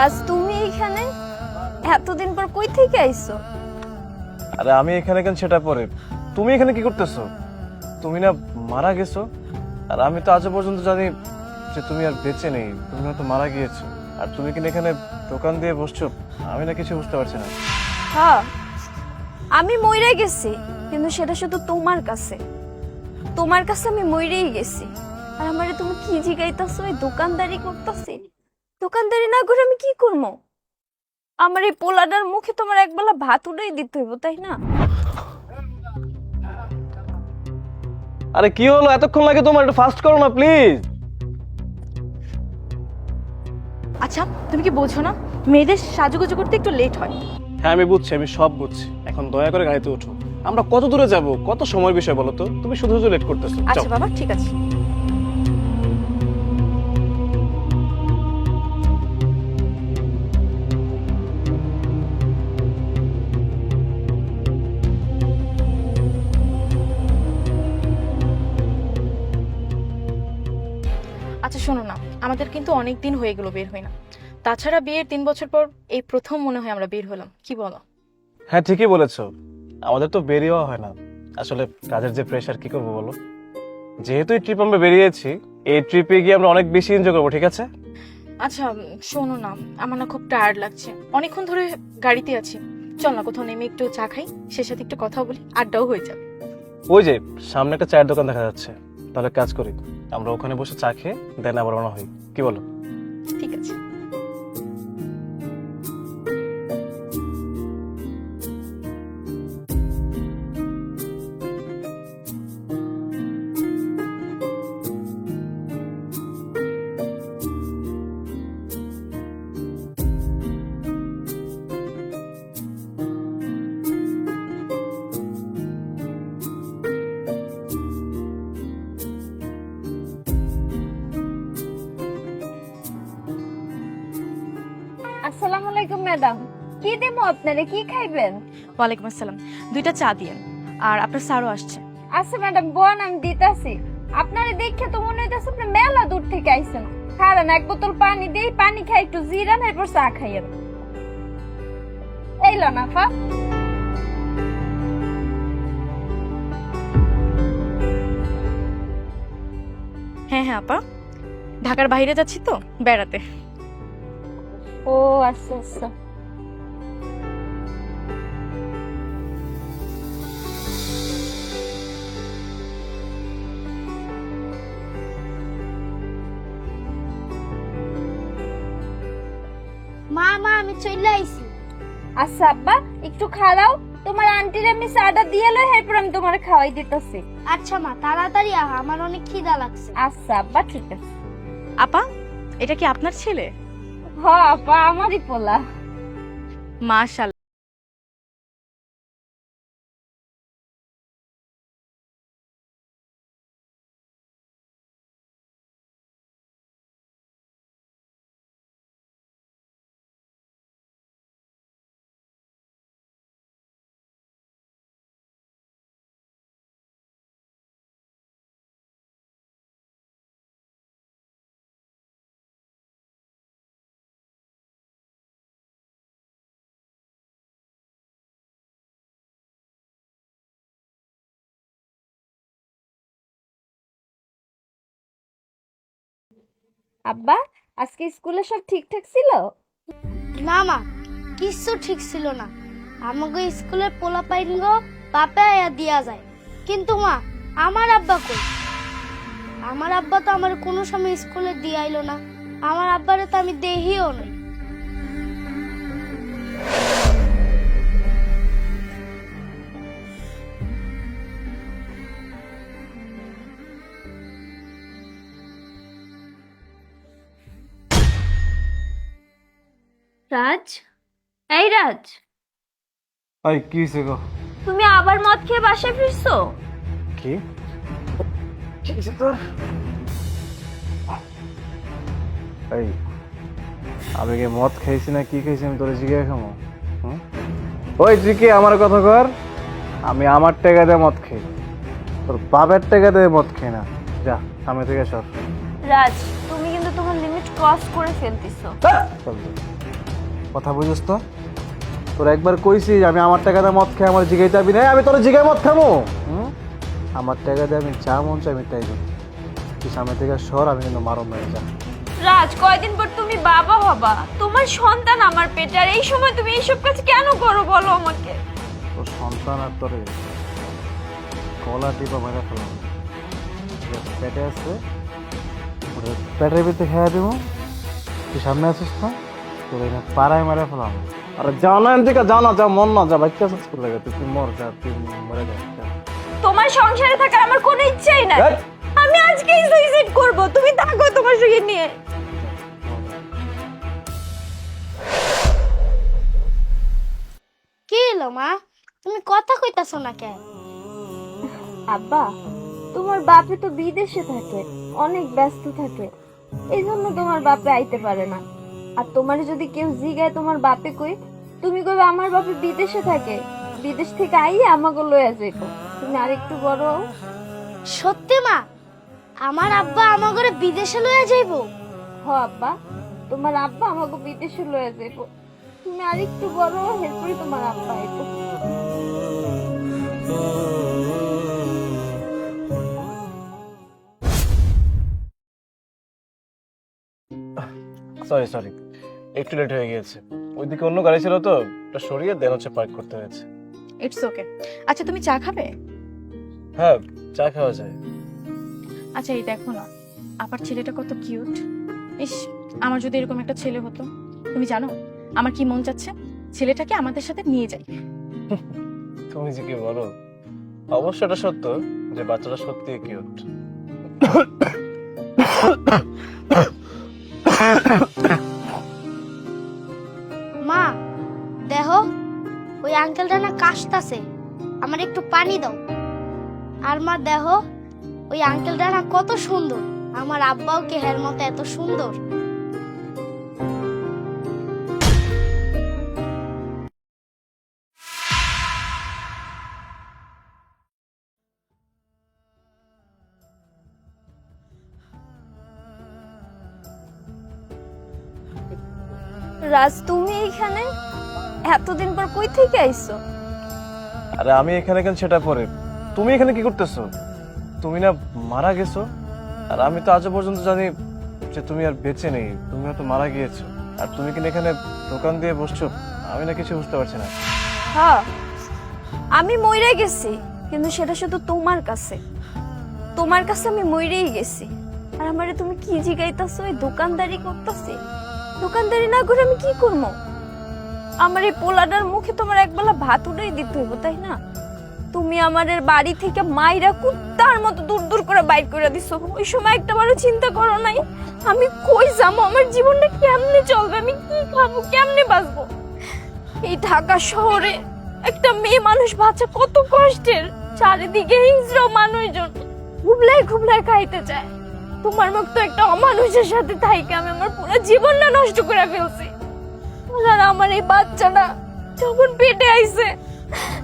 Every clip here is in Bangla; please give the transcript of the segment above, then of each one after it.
রাজ তুমি এখানে? এতদিন পর কই থেকে আইছো? আরে আমি এখানে কেন সেটা পরে? তুমি এখানে কি করতেছো? তুমি না মারা গেছো? আর আমি তো আজও পর্যন্ত জানি যে তুমি আর বেঁচে নেই। তুমি হয়তো মারা গিয়েছো। আর তুমি কিনা এখানে দোকান দিয়ে বসছো? আমি না কিছু বুঝতে পারছি না। হ্যাঁ আমি মইরা গেছি কিন্তু সেটা শুধু তোমার কাছে। তোমার কাছে আমি মইরেই গেছি। আর আমারে তুমি কি জিগাইতাছো? এই দোকানদারি করতেছি? দোকানদারি না করে আমি কি করব? আমার এই পোলাডার মুখে তোমার একবেলা ভাত উড়াই দিতে হইব তাই না? আরে কি হলো? এতক্ষণ লাগে তোমার একটু ফাস্ট করো না প্লিজ আচ্ছা তুমি কি বোঝো না? মেয়েদের সাজুগুজু করতে একটু লেট হয়। হ্যাঁ আমি বুঝছি আমি সব বুঝছি। এখন দয়া করে গাড়িতে ওঠো আমরা কত দূরে যাব? কত সময় বিষয় বলো তো? তুমি শুধু শুধু লেট করতেছো। আচ্ছা। বাবা ঠিক আছে। শোনো না আমাদের কিন্তু অনেক দিন হয়ে গেল বের হই না। তাছাড়া বিয়ের তিন বছর পর এই প্রথম মনে হয় আমরা বের হলাম কি বলো? হ্যাঁ ঠিকই বলেছ। আমাদের তো বেরিয়েও হয় না। আসলে কাজের যে প্রেশার কি করব বলো? যেহেতু এই ট্রিপ আমরা বেরিয়েছি এই ট্রিপে গিয়ে আমরা অনেক বেশি এনজয় করব ঠিক আছে? আচ্ছা শোনো না আমার না খুব টায়ার্ড লাগছে। অনেকক্ষণ ধরে গাড়িতে আছি। চল না কোথাও নেমে একটু চা খাই সে সাথে একটু কথা বলি আড্ডাও হয়ে যাবে। ওই যে সামনে একটা চায়ের দোকান দেখা যাচ্ছে। তাহলে কাজ করি, আমরা ওখানে বসে চা খেয়ে দেন আবার হই। কি বলো? ঠিক আছে। আলাইকুম ম্যাডাম। কি দেবো আপনারে? কি খাইবেন? ওয়ালাইকুম আসসালাম। দুইটা চা দিয়েন আর আপনার স্যারও আসছে। আচ্ছা ম্যাডাম বোন আমি দিতাছি। আপনারে দেখে তো মনে হইতাছে আপনি মেলা দূর থেকে আইছেন। খারান এক বোতল পানি দেই পানি খাই একটু জিরান এরপর চা খাইয়েন। এই লন আফা। হ্যাঁ হ্যাঁ আপা। ঢাকার বাইরে যাচ্ছি তো বেড়াতে। ও আচ্ছা আচ্ছা। মা মা আমি চলে আইছি। আচ্ছা আব্বা একটু খাড়াও তোমার আন্টির আমি চাটা দিয়ে লই এরপর আমি তোমার খাওয়াই দিতেছি। আচ্ছা মা তাড়াতাড়ি আহ আমার অনেক খিদা লাগছে। আচ্ছা আব্বা ঠিক আছে। আপা এটা কি আপনার ছেলে? হ আপা আমারই পোলা। মাশাল আব্বা, আজকে স্কুলে সব ঠিকঠাক ছিল? না মা, কিচ্ছু ঠিক ছিল না। আমাকে স্কুলের পোলা পাইন গো বাপে আয়া দিয়া যায়। কিন্তু মা, আমার আব্বা কই? আমার আব্বা তো আমার কোনো সময় স্কুলে দিয়ে না। আমার আব্বারে তো আমি দেহিও নাই। রাজ? এই রাজ। এই কি গো? তুমি আবার মদ খেয়ে বাসায় ফিরছো? কি? কি তোর? এই আমি কি মদ খাইছি না কি খাইছি আমি তোর জিজ্ঞাসা খামো? ওই জিকে আমার কথা কর। আমি আমার টাকা দিয়ে মদ খাই। তোর বাবার টাকা দিয়ে মদ খাই না। যা সামনে থেকে সর। রাজ তুমি কিন্তু তোমার লিমিট ক্রস করে ফেলতেছো। চল। যা। কথা বুঝিস তো? তোর একবার কইছি আমি আমার টাকা দিয়ে মদ খাই আমার জিগাই যাবি না? আমি তোর জিগায় মদ খামো? আমার টাকা দিয়ে আমি চা মন চাই আমি তাই তুই সামনে থেকে সর আমি কিন্তু মারো মেরে যা রাজ কয়দিন পর তুমি বাবা হবা? তোমার সন্তান আমার পেটে আর এই সময় তুমি এইসব কাজ কেন করো বলো আমাকে? তোর সন্তান আর তোর কলা টিপা মেরে ঠিক পেটে আছে। পেটের ভিতরে খেয়ে দেবো। তুই সামনে আসিস না পাড়ায় মেরে ফেলাম। আরে যাও না এন যাও না যা মন না যা বাচ্চা শেষ করে লাগে তুই মর যা তুই মরে যা যা। তোমার সংসারে থাকার আমার কোনো ইচ্ছাই নাই। আমি আজকেই সুইসাইড করব তুমি থাকো তোমার সঙ্গে নিয়ে। কি এলো মা? তুমি কথা কইতাছো না কেন? আব্বা তোমার বাপে তো বিদেশে থাকে অনেক ব্যস্ত থাকে এই জন্য তোমার বাপে আইতে পারে না। আর তোমার যদি কেউ জিগায় তোমার বাপে কই তুমি কইবে আমার বাপে বিদেশে থাকে। বিদেশ থেকে আইয়ে আমাকে লয়ে যাইব। তুমি আরেকটু বড় সত্যি মা আমার আব্বা ঘরে বিদেশে লয়ে যাইবো। হ আব্বা তোমার আব্বা আমাকে বিদেশে লয়ে যাইব। তুমি আরেকটু বড় হেল্প এরপরে তোমার আব্বা আইব। সরি সরি একটু লেট হয়ে গিয়েছে ওইদিকে অন্য গাড়ি ছিল তো ওটা সরিয়ে দেন হচ্ছে পার্ক করতে হয়েছে ইটস ওকে আচ্ছা তুমি চা খাবে হ্যাঁ চা খাওয়া যায় আচ্ছা এই দেখো না আপার ছেলেটা কত কিউট ইস আমার যদি এরকম একটা ছেলে হতো তুমি জানো আমার কি মন চাচ্ছে ছেলেটাকে আমাদের সাথে নিয়ে যাই তুমি যে কি বলো অবশ্য এটা সত্য যে বাচ্চাটা সত্যি কিউট মা দেহ ওই আঙ্কেলটা না কাশতাছে। আমার একটু পানি দাও। আর মা দেহ ওই আঙ্কেলটা না কত সুন্দর। আমার আব্বাও কে হের মতো এত সুন্দর? রাজ তুমি এখানে? এতদিন পর কই থেকে আইছো? আরে আমি এখানে কেন সেটা পরে? তুমি এখানে কি করতেছো? তুমি না মারা গেছো? আর আমি তো আজও পর্যন্ত জানি যে তুমি আর বেঁচে নেই তুমি হয়তো মারা গিয়েছো। আর তুমি কিনা এখানে দোকান দিয়ে বসছো? আমি না কিছু বুঝতে পারছি না। হ্যাঁ আমি মইরা গেছি কিন্তু সেটা শুধু তোমার কাছে। তোমার কাছে আমি মইরেই গেছি। আর আমারে তুমি কি জিগাইতাছো? এই দোকানদারি করতেছি? দোকানদারি না করে আমি কি করব? আমার এই পোলাডার মুখে তোমার একবেলা ভাত উঠাই দিতে হইব, তাই না? তুমি আমাদের বাড়ি থেকে মাইরা কুত্তার মতো দূর দূর করে বাইর করে দিছো। ওই সময় একটা বারো চিন্তা করো নাই, আমি কই যাব? আমার জীবনটা কেমনে চলবে? আমি কি খাব? কেমনে বাঁচবো? এই ঢাকা শহরে একটা মেয়ে মানুষ বাচ্চা কত কষ্টের। চারিদিকে হিংস্র মানুষজন। ঘুবলাই ঘুবলাই খাইতে চায়। তোমার মুখ তো একটা অমানুষের সাথে থাইকে আমি আমার পুরো জীবনটা নষ্ট করে ফেলছি। আর আমার এই বাচ্চাটা যখন পেটে আইছে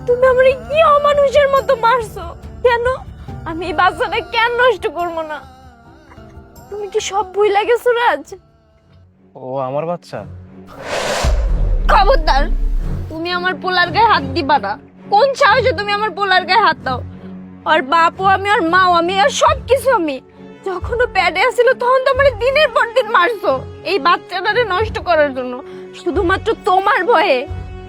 তুমি আমার কি অমানুষের মতো মারছো? কেন? আমি এই বাচ্চাটা কেন নষ্ট করব না? তুমি কি সব ভুই লাগেছো রাজ? ও আমার বাচ্চা? খবরদার তুমি আমার পোলার গায়ে হাত দিবা না। কোন সাহসে তুমি আমার পোলার গায়ে হাত দাও? আর বাপও আমি আর মাও আমি আর সব কিছু আমি। যখন ও প্যাডে আসছিল তখন তো আমার দিনের পর দিন মারছো। এই বাচ্চাটারে নষ্ট করার জন্য। শুধুমাত্র তোমার ভয়ে।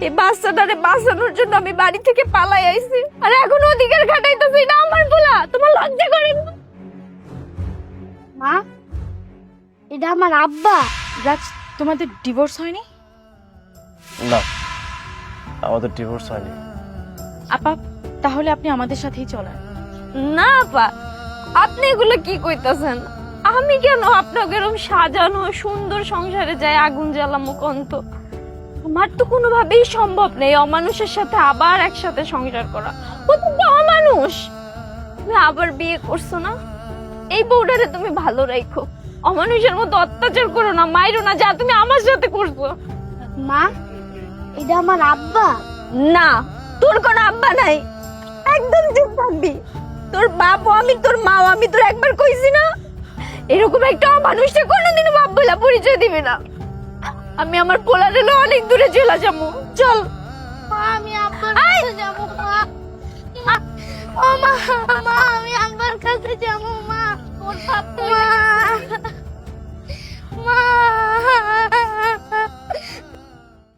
এই বাচ্চাটারে বাঁচানোর জন্য আমি বাড়ি থেকে পালাই আইছি। আর এখন ওদিকের অধিকার খাটাইতেছি এটা আমার পোলা তোমার লজ্জা করে না? মা এটা আমার আব্বা। রাজ তোমাদের ডিভোর্স হয়নি? না আমাদের ডিভোর্স হয়নি। আপা তাহলে আপনি আমাদের সাথেই চলেন। না আপা। আপনি এগুলো কি কইতাছেন? আমি কেন আপনাকে এরকম সাজানো সুন্দর সংসারে যাই আগুন জ্বালামো কন্ত? আমার তো কোনোভাবেই সম্ভব নেই অমানুষের সাথে আবার একসাথে সংসার করা। ও তো অমানুষ! তুমি আবার বিয়ে করছ না? এই বউটারে তুমি ভালো রাখো। অমানুষের মতো অত্যাচার করো না মাইরো না যা তুমি আমার সাথে করছ। মা এটা আমার আব্বা। না তোর কোনো আব্বা নাই। একদম চুপ থাকবি। তোর বাপ আমি তোর মা আমি তোর একবার কইছি না? এরকম একটা মানুষটা কোনোদিন বাপ বলা পরিচয় দিবে না। আমি আমার পোলা রেলে অনেক দূরে চলে যাব। চল। আমি আব্বার কাছে যাব মা। ও মা মা আমি আব্বার কাছে যাব মা। ওর বাপ মা। মা।